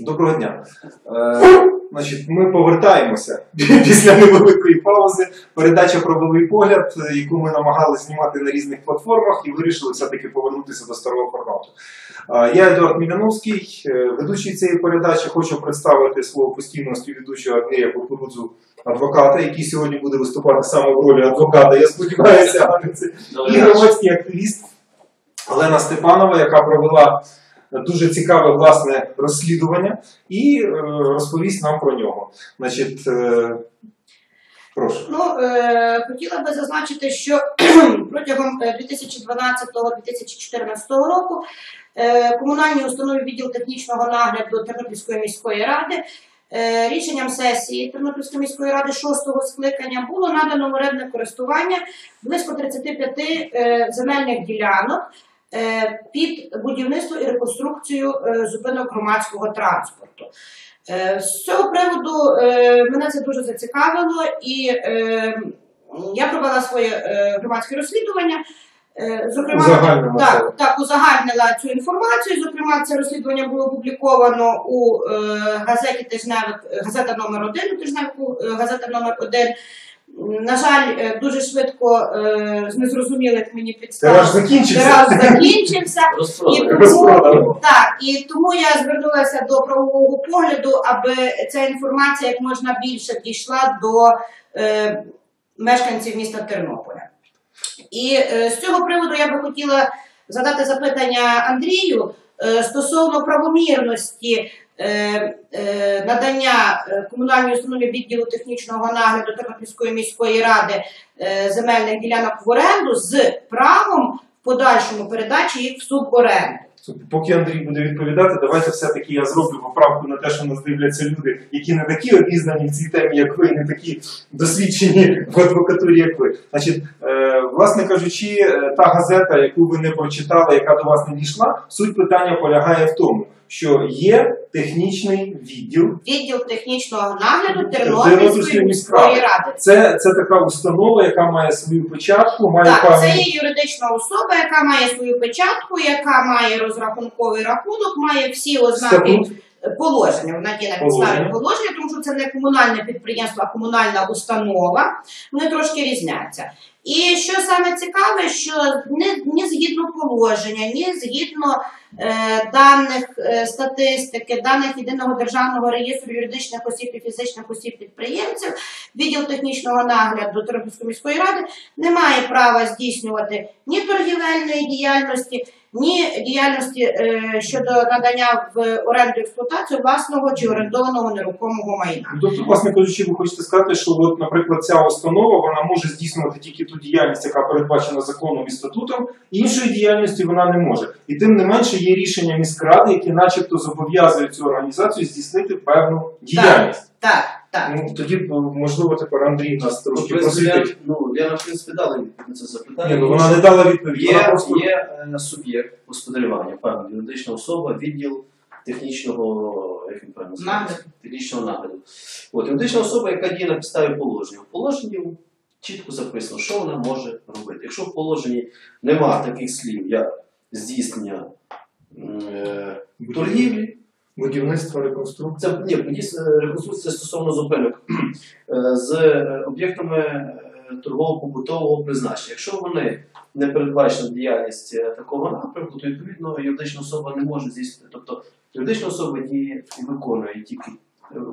Доброго дня. Е, значить, ми повертаємося після невеликої паузи. Передача про правовий погляд, е, яку ми намагалися знімати на різних платформах, і вирішили все-таки повернутися до старого формату. Е, я Едуард Міляновський, е, ведучий цієї передачі. Хочу представити свого постійного співведучого Андрія Кукурудзу, адвоката, який сьогодні буде виступати саме в ролі адвоката. Я сподіваюся, і громадський активіст Олена Степанова, яка провела дуже цікаве власне розслідування, і е, розповість нам про нього. Значить, е, прошу. Ну, е, хотіла би зазначити, що протягом е, 2012-2014 року е, комунальній установі відділ технічного нагляду Тернопільської міської ради рішенням сесії Тернопільської міської ради 6-го скликання було надано в орендне користування близько 35 е, земельних ділянок під будівництво і реконструкцію е, зупинок громадського транспорту. Е, З цього приводу е, мене це дуже зацікавило, і е, я провела своє е, громадське розслідування. Е, Зокрема, так, так, узагальнила цю інформацію. Зокрема, це розслідування було опубліковано у е, газеті Тижневик, е, газета номер 1 у тижневику, е, газета номер 1 На жаль, е, дуже швидко е, з незрозумілих мені підстав Тираж закінчився. закінчився. І тому, так, і тому я звернулася до правового погляду, аби ця інформація як можна більше дійшла до е, мешканців міста Тернополя. І е, з цього приводу я би хотіла задати запитання Андрію е, стосовно правомірності е, е, надання е, комунальної установі відділу технічного нагляду Тернопільської міської ради е, земельних ділянок в оренду з правом в подальшому передачі їх в суборенду. Поки Андрій буде відповідати, давайте все-таки я зроблю поправку на те, що нас дивляться люди, які не такі обізнані в цій темі, як ви, не такі досвідчені в адвокатурі, як ви. Значить, е, власне кажучи, е, та газета, яку ви не прочитали, яка до вас не дійшла, суть питання полягає в тому, що є технічний відділ. Відділ технічного нагляду Тернопільської міської ради. Це, це така установа, яка має свою початку, має Так, це є юридична особа, яка має свою печатку, яка має розрахунковий рахунок, має всі ознаки статут. положення. Вона є на підставі положення, тому що це не комунальне підприємство, а комунальна установа. Вони трошки різняться. І що саме цікаве, що ні, ні згідно положення, ні згідно е, даних е, статистики, даних єдиного державного реєстру юридичних осіб і фізичних осіб підприємців, відділ технічного нагляду Тернопільської міської ради не має права здійснювати ні торгівельної діяльності, ні діяльності е, щодо надання в оренду експлуатацію власного чи орендованого нерухомого майна. Тобто, власне кажучи, ви хочете сказати, що, от, наприклад, ця установа вона може здійснювати тільки ту діяльність, яка передбачена законом і статутом, іншої діяльності вона не може. І тим не менше є рішення міськради, які начебто зобов'язують цю організацію здійснити певну діяльність. Так, так. Ну тоді можливо тепер Андрій нас Ну, трошки принципі, я, просвітить. ну, я, в принципі, дала відповідь на це запитання. Ні, ну вона не дала відповідь. Вона Є, просто є е, суб'єкт господарювання, певна юридична особа, відділ технічного, як він правильно Нагляду. Технічного нагляду. От, юридична особа, яка діє на підставі положення. В положенні чітко записано, що вона може робити. Якщо в положенні нема таких слів, як здійснення е, торгівлі, будівництво, реконструкція. це ні, дійсно реконструкція стосовно зупинок е, з е, об'єктами е, торгово-побутового призначення. Якщо вони не передбачена діяльність е, такого напрямку, то відповідно юридична особа не може здійснити. Тобто юридична особа діє і виконує тільки е,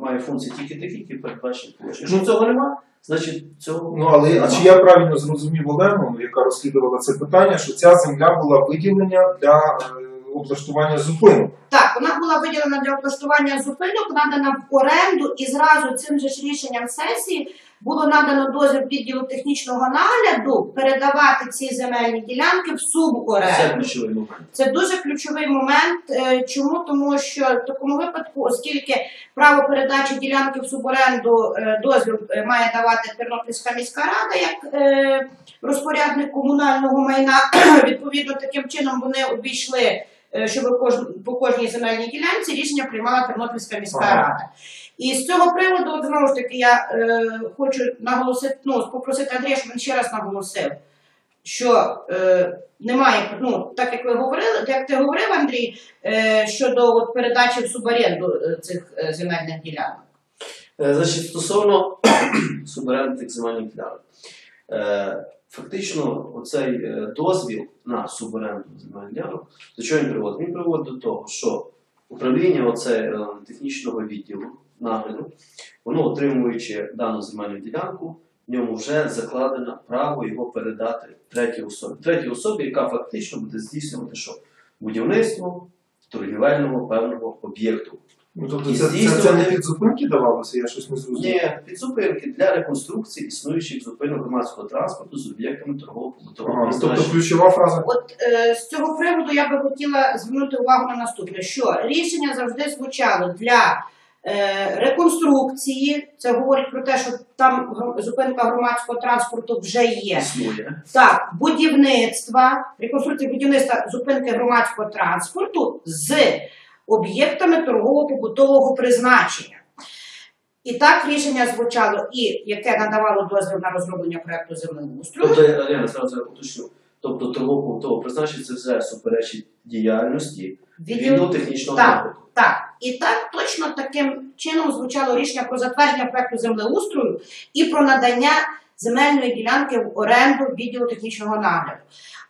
має функції тільки такі, які передбачені площі. Якщо цього нема, значить цього Ну але а чи я правильно зрозумів Олену, яка розслідувала це питання, що ця земля була виділення для е, облаштування зупинок? Так, вона була виділена для облаштування зупинок, надана в оренду, і зразу цим же ж рішенням сесії було надано дозвіл відділу технічного нагляду передавати ці земельні ділянки в це суборенду. ключовий момент. Це дуже ключовий момент. Е, Чому? Тому що в такому випадку, оскільки право передачі ділянки в суборенду е, дозвіл е, має давати Тернопільська міська рада як е, розпорядник комунального майна, відповідно таким чином вони обійшли. е, Щоб кож- по кожній земельній ділянці рішення приймала Тернопільська міська Ага. рада. І з цього приводу, от, знову ж таки, я е, хочу наголосити, ну, попросити Андрія, щоб він ще раз наголосив, що е, немає, ну так як ви говорили, як ти говорив, Андрій, е, щодо от, передачі в суборенду е, цих е, земельних ділянок. Е, Значить, стосовно суборендних земельних ділянок. Е, Фактично, оцей е, дозвіл на суборенду земельних ділянок, до чого він приводить? Він приводить до того, що управління оце, е, технічного відділу нагляду, воно отримуючи дану земельну ділянку, в ньому вже закладено право його передати третій особі. Третій особі, яка фактично буде здійснювати що? Будівництво торгівельного певного об'єкту. Ну, тобто І це, це, це не під зупинки давалося, я щось не зрозумів. Ні, підзупинки для реконструкції існуючих зупинок громадського транспорту з об'єктами торгово-побутового Ага, тобто призначення. ключова фраза. От е, з цього приводу я би хотіла звернути увагу на наступне: що рішення завжди звучало для е, реконструкції. Це говорить про те, що там зупинка громадського транспорту вже є. Існує. Так, будівництва, реконструкція будівництва зупинки громадського транспорту з об'єктами торгово-побутового призначення. І так рішення звучало, і яке надавало дозвіл на розроблення проекту землеустрою. Тобто, я я уточню. Тобто торгово-побутового призначення це все суперечить діяльності Відділ відділу технічного Так. нагляду. Так, і так точно таким чином звучало рішення про затвердження проекту землеустрою і про надання земельної ділянки в оренду відділу технічного нагляду.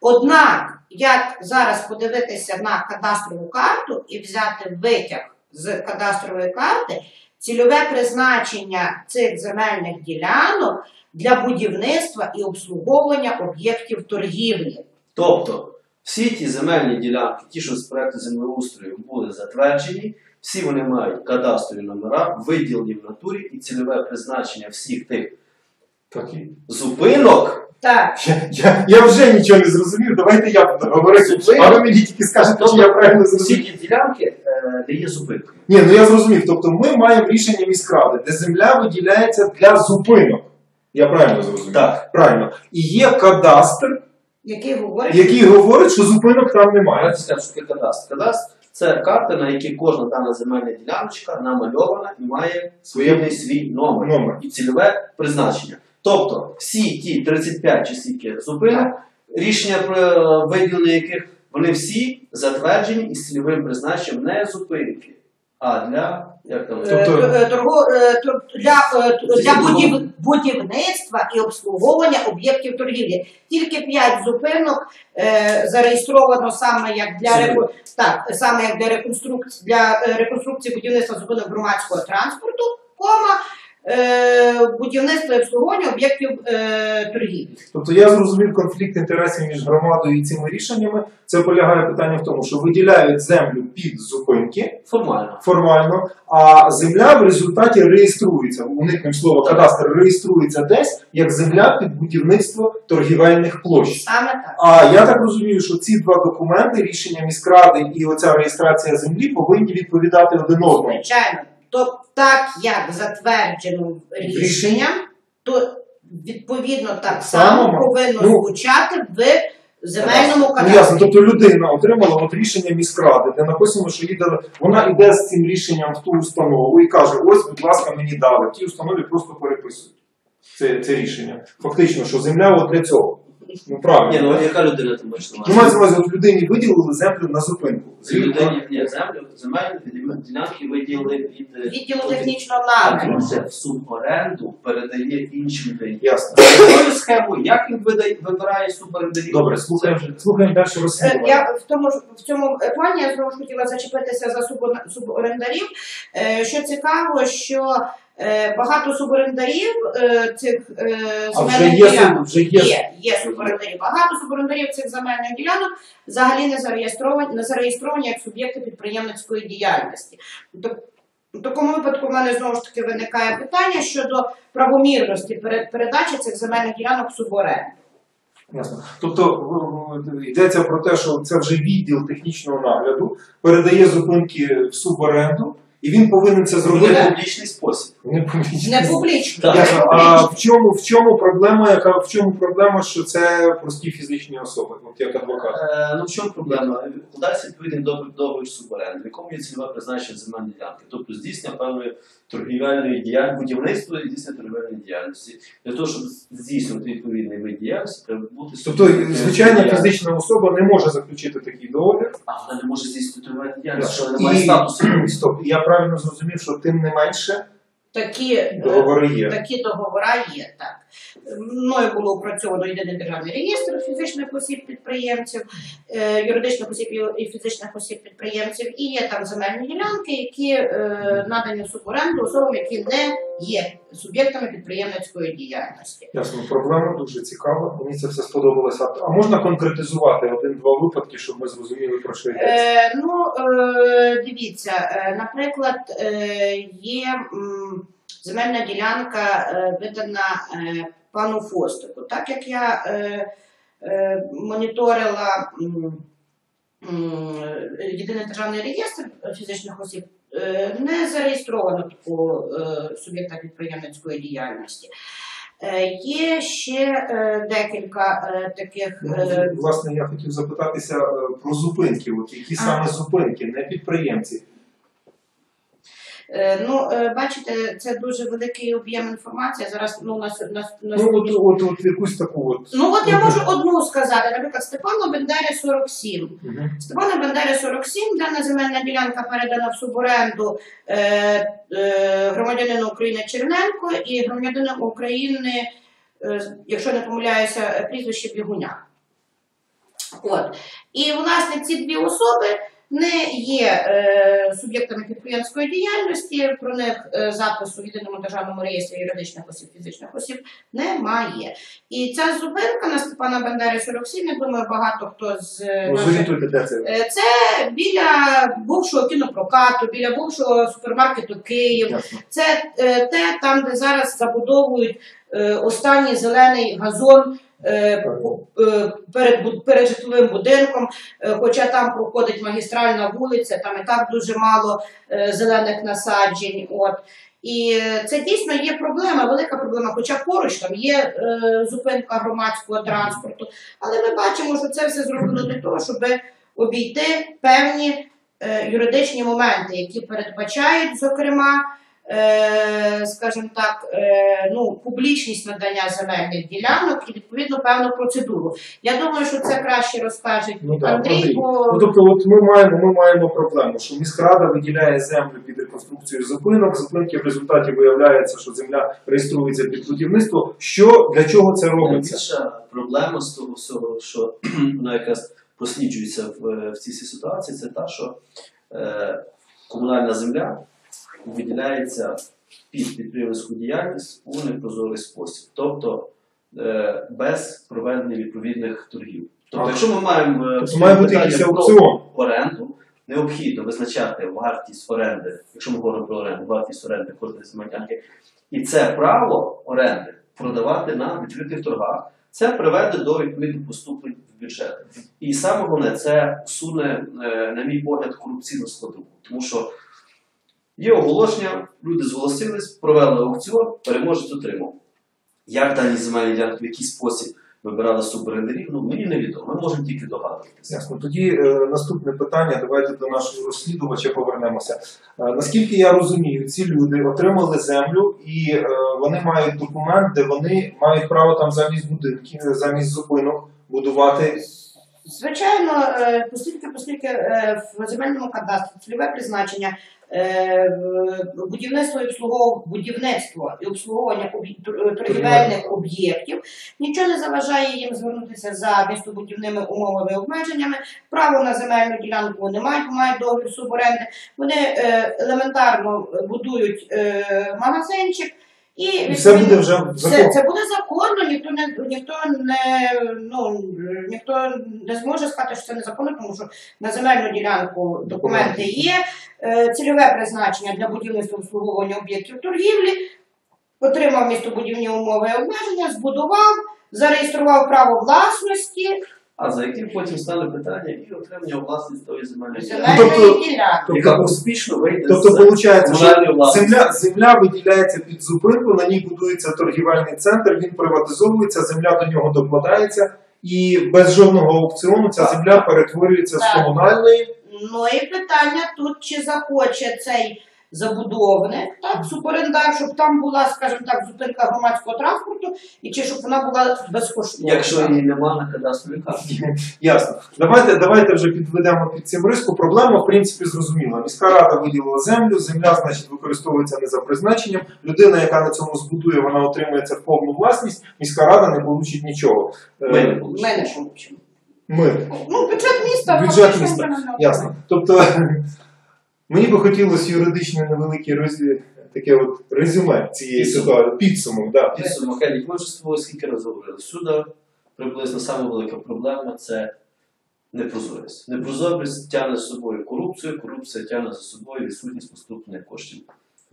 Однак, як зараз подивитися на кадастрову карту і взяти витяг з кадастрової карти, цільове призначення цих земельних ділянок для будівництва і обслуговування об'єктів торгівлі. Тобто, всі ті земельні ділянки, ті, що з проекту землеустрою були затверджені, всі вони мають кадастрові номера, виділені в натурі і цільове призначення всіх тих Так, зупинок. Так, я, я, я вже нічого не зрозумів, давайте я буду говорити, а ви мені тільки скажете, чи я правильно Всі зрозумів. ті ділянки е, де є зупинкою. Ні, ну я зрозумів. Тобто ми маємо рішення міськради, де земля виділяється для зупинок. Я правильно зрозумів? Так. Правильно. І є кадастр, який говорить, який говорить, що зупинок там немає. Що кадастр. Кадастр це карта, на якій кожна дана земельна діляночка намальована і має своємний свій номер Номер. і цільове призначення. Тобто всі ті 35 чи скільки зупинок, рішення про е, виділення яких вони всі затверджені із цільовим призначенням не зупинки, а для як там Е, Тобто- е, для, для будів- будівництва і обслуговування об'єктів торгівлі. Тільки 5 зупинок е, зареєстровано саме як для реку- так, саме як для реконструкції для реконструкції будівництва зупинок громадського транспорту, кома будівництва і обслуговування об'єктів е, торгівлі. Тобто я зрозумів конфлікт інтересів між громадою і цими рішеннями. Це полягає питання в тому, що виділяють землю під зупинки формально. формально, а земля в результаті реєструється. Уникнемо слова кадастр реєструється десь як земля під будівництво торгівельних площ. Саме так. А я так розумію, що ці два документи, рішення міськради і оця реєстрація землі, повинні відповідати один одному. Звичайно. То так як затверджено рішенням, то відповідно так само повинно ну, звучати в земельному Ну ясно, тобто людина отримала от рішення міськради, де написано, що дали, вона йде з цим рішенням в ту установу і каже: ось, будь ласка, мені дали. В тій установі просто переписують це, це рішення. Фактично, що земля от для цього. Ну правильно. Ні, ну так? яка людина там бачила? Ну, мається на увазі, от людині виділили землю на зупинку. Людині ні, землю, земельні ділянки виділили від е, Відділу технічного нагляду. він вже в суборенду передає іншим людині. Ясно. Такою схемою, як він видає, вибирає суборендарів? Добре, слухаємо, слухаємо далі Е, розслідування. Я в тому ж в цьому плані я знову ж хотіла зачепитися за субор- суборендарів. Е, Що цікаво, що е, багато суборендарів е, цих е, А вже земельних є, ділянок вже є. Є, є суборендарі. Багато суборендарів цих земельних ділянок взагалі не зареєстровані, не зареєстровані як суб'єкти підприємницької діяльності. Тобто, В такому випадку в мене знову ж таки виникає питання щодо правомірності пере- передачі цих земельних ділянок в суборенду. Ясно. Тобто в- в- йдеться про те, що це вже відділ технічного нагляду передає зупинки в суборенду, І він повинен це зробити Ні. публічний спосіб. не публічно. Не публічно. Так. не Ясно. А в чому, в чому проблема, яка в чому проблема, що це прості фізичні особи, от як адвокат? Е, ну в чому проблема? Укладається відповідний договір, договір суборенди, в якому є цільове призначення земельної ділянки, тобто здійснення певної торгівельної діяльності, будівництва і здійснення торгівельної діяльності. Для того, щоб здійснювати відповідний вид діяльності, треба бути Тобто, звичайна фізична особа не може заключити такий договір. А вона не може здійснювати торгівельну діяльність, що вона не має статусу. Стоп, я правильно зрозумів, що тим не менше Такі, е, договори є. такі договори є, так. Мною було опрацьовано єдиний державний реєстр фізичних осіб підприємців, е, юридичних осіб і- фізичних осіб підприємців, і є там земельні ділянки, які е, надані в суборенду особам, які не є суб'єктами підприємницької діяльності. Ясно, проблема дуже цікава. Мені це все сподобалося. А можна конкретизувати один-два випадки, щоб ми зрозуміли про що йдеться? Е, ну, е, дивіться, е, наприклад, е, є м, земельна ділянка е, видана е, пану Фостику. Так як я е, моніторила єдиний державний реєстр фізичних осіб, не зареєстровано такого суб'єкта підприємницької діяльності. Є ще декілька таких Ну, Власне, я хотів запитатися про зупинки. От які саме зупинки, не підприємці. Е, Ну, е, бачите, це дуже великий об'єм інформації. Зараз ну, у нас, нас Ну от, от, от якусь таку от. Ну от я можу одну сказати, наприклад, Степану Бендері 47. Мгм. Степану Бендері 47, дана земельна ділянка передана в суборенду е, е, громадянину України Черненко і громадянину України, е, якщо не помиляюся, прізвище Бігуня. От. І власне ці дві особи не є е, суб'єктами підприємської діяльності, про них е, запису в єдиному державному реєстрі юридичних осіб, фізичних осіб немає. І ця зупинка на Степана Бандери 47, я думаю, багато хто з е, Ну, наших? Е, Це біля бувшого кінопрокату, біля бувшого супермаркету Київ. Ясно. Це е, те, там, де зараз забудовують е, останній зелений газон перед, бу- перед житловим будинком, е, хоча там проходить магістральна вулиця, там і так дуже мало е, зелених насаджень. От. І е, це дійсно є проблема, велика проблема. Хоча поруч там є е, зупинка громадського транспорту, але ми бачимо, що це все зроблено для того, щоб обійти певні е, юридичні моменти, які передбачають, зокрема, е, скажімо так, е, ну, публічність надання земельних ділянок і відповідно певну процедуру. Я думаю, що це краще розкаже Ну, Андрій, Андрій. бо Ну, тобто, от ми маємо, ми маємо проблему, що міськрада виділяє землю під реконструкцію зупинок. Зупинки в результаті виявляється, що земля реєструється під будівництво. Що для чого це робиться? Найбільша проблема з того всього, що вона якраз просліджується в, в цій ситуації, це та, що е, комунальна земля виділяється під підприємницьку діяльність у непрозорий спосіб, тобто е, без проведення відповідних торгів. Тобто, якщо ми маємо е, Тобто має бути питання якийсь про оренду, необхідно визначати вартість оренди, якщо ми говоримо про оренду, вартість оренди кожної земельняки, і це право оренди продавати на відкритих торгах. Це приведе до відповідних поступлень в бюджет. І саме головне, це усуне, е, на мій погляд, корупційну складову. Тому що є оголошення, люди зголосились, провели аукціон, переможець отримав. Як дані земельні ділянки, в який спосіб вибирали суборендарів, ну мені невідомо. Ми можемо тільки догадуватися. Ясно. Тоді е, наступне питання. Давайте до нашого розслідувача повернемося. Е, наскільки я розумію, ці люди отримали землю і е, вони мають документ, де вони мають право там замість будинків, замість зупинок будувати. Звичайно, е, оскільки, оскільки е, в земельному кадастрі цільове призначення е, будівництво і обслуговування будівництво і обслуговування торгівельних об'єктів нічого не заважає їм звернутися за містобудівними умовами і обмеженнями. Право на земельну ділянку вони мають, мають договір суборенди. Вони елементарно будують магазинчик. І, І все буде вже це, це буде законно, ніхто не ніхто не ну ніхто не зможе сказати, що це незаконно, тому що на земельну ділянку документи є, е, цільове призначення для будівництва обслуговування об'єктів торгівлі, отримав містобудівні умови і обмеження, збудував, зареєстрував право власності а за яким потім стане питання і отримання у власність тої земельної ділянки, тобто- яка успішно вийде Тобто, з виходить, що земля, земля виділяється під зупинку, на ній будується торгівельний центр, він приватизовується, земля до нього докладається, і без жодного аукціону ця земля перетворюється з комунальної. Ну і питання тут, чи захоче цей забудовник, так, суперендар, щоб там була, скажімо так, зупинка громадського транспорту, і чи щоб вона була безкоштовна. Якщо її нема на кадастровій карті. Ясно. Давайте, давайте вже підведемо під цим риску. Проблема, в принципі, зрозуміла. Міська рада виділила землю, земля, значить, використовується не за призначенням. Людина, яка на цьому збудує, вона отримує це в повну власність. Міська рада не получить нічого. Е, Ми не получимо. Ми. Ну, бюджет міста, Бюджет міста, Ясно. Тобто мені би хотілося юридичне невелике резю- таке от резюме цієї ситуації. Підсумок, да. Підсумок, Едік, ми вже з тобою скільки разів говорили. Сюди приблизно саме велика проблема це непрозорість. Непрозорість тягне з собою корупцію, корупція тягне за собою відсутність поступлення коштів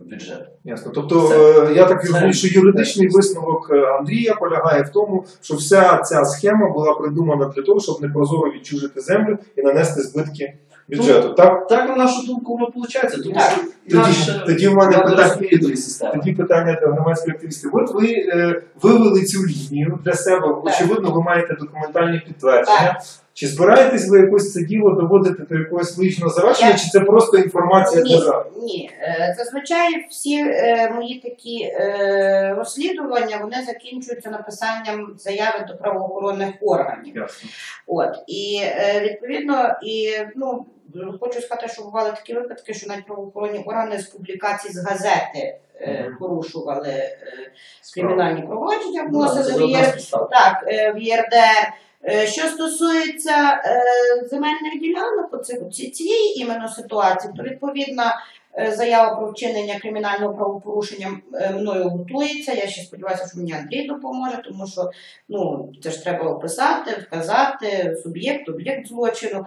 в бюджет. Ясно. Тобто Це- е, я так це- розумію, що юридичний висновок е, Андрія полягає в тому, що вся ця схема була придумана для того, щоб непрозоро відчужити землю і нанести збитки бюджету. Так? Так, на нашу думку, воно виходить, тому Так. що Тоді, наше тоді в мене питання. Тоді питання до громадських активістів. От ви е, вивели цю лінію для себе. Очевидно, ви маєте документальні підтвердження. Чи збираєтесь ви якось це діло доводити до якогось логічного завершення, чи це просто інформація для Ні, зараз? ні. Е, Зазвичай всі е, мої такі е, розслідування вони закінчуються написанням заяви до правоохоронних органів. Ясно. От і е, відповідно, і ну хочу сказати, що бували такі випадки, що навіть правоохоронні органи з публікації з газети е, порушували е, кримінальні провадження, Ну, вносили в ЄРД ЄР. Так, е, в ЄРДР. Е, Що стосується е, земельних ділянок, оце- ці- цієї іменно ситуації, то відповідна е, заява про вчинення кримінального правопорушення е, мною готується. Я ще сподіваюся, що мені Андрій допоможе, тому що ну це ж треба описати, вказати суб'єкт, об'єкт злочину.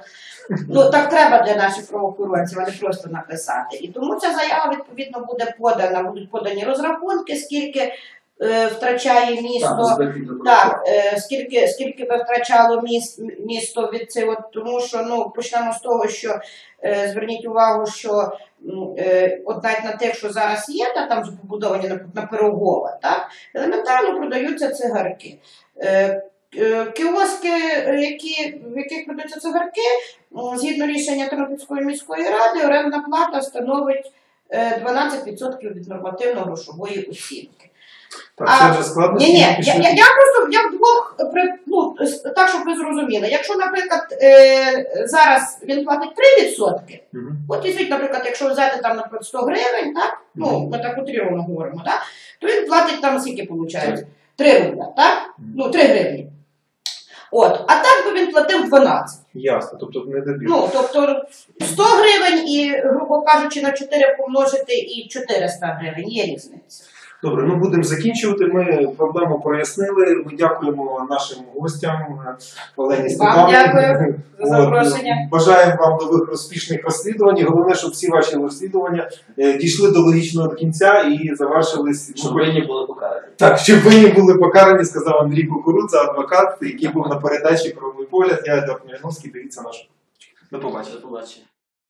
Ну так треба для наших правоохоронців, а не просто написати. І тому ця заява відповідно буде подана. Будуть подані розрахунки, скільки е, втрачає місто. Так, е, скільки, скільки би втрачало міс, місто від цього, тому що ну почнемо з того, що е, зверніть увагу, що е, от навіть на тих, що зараз є, та там побудовані на, на Пирогова, так, елементарно продаються цигарки. Е, Кіоски, які, в яких продаються цигарки, згідно рішення Тернопільської міської ради, орендна плата становить е, 12% від нормативно-грошової оцінки. Так, А, це вже складно. Ні, ні, я, я, я просто я вдвох ну, так, щоб ви зрозуміли. Якщо, наприклад, е, зараз він платить 3%, Мгм. от візьміть, наприклад, якщо взяти там, наприклад, 100 гривень, так? Ну, Мгм. ми так утрировано говоримо, так? то він платить там скільки виходить? 3 рубля, так? Ну, 3 гривні. От, а так би він платив 12. Ясно, тобто не добір. Ну, тобто 100 гривень і, грубо кажучи, на 4 помножити і 400 гривень є різниця. Добре, ну будемо закінчувати. Ми проблему прояснили. Ми дякуємо нашим гостям е, Олені Вам дякую за От, запрошення. Бажаємо вам нових успішних розслідувань. Головне, щоб всі ваші розслідування е, дійшли до логічного кінця і завершились. Щоб ну, винні були покарані. Так, щоб винні були покарані, сказав Андрій Кукурудза, адвокат, який був на передачі правовий погляд. Я Едуард Міляновський. Дивіться наш. До побачення. До побачення.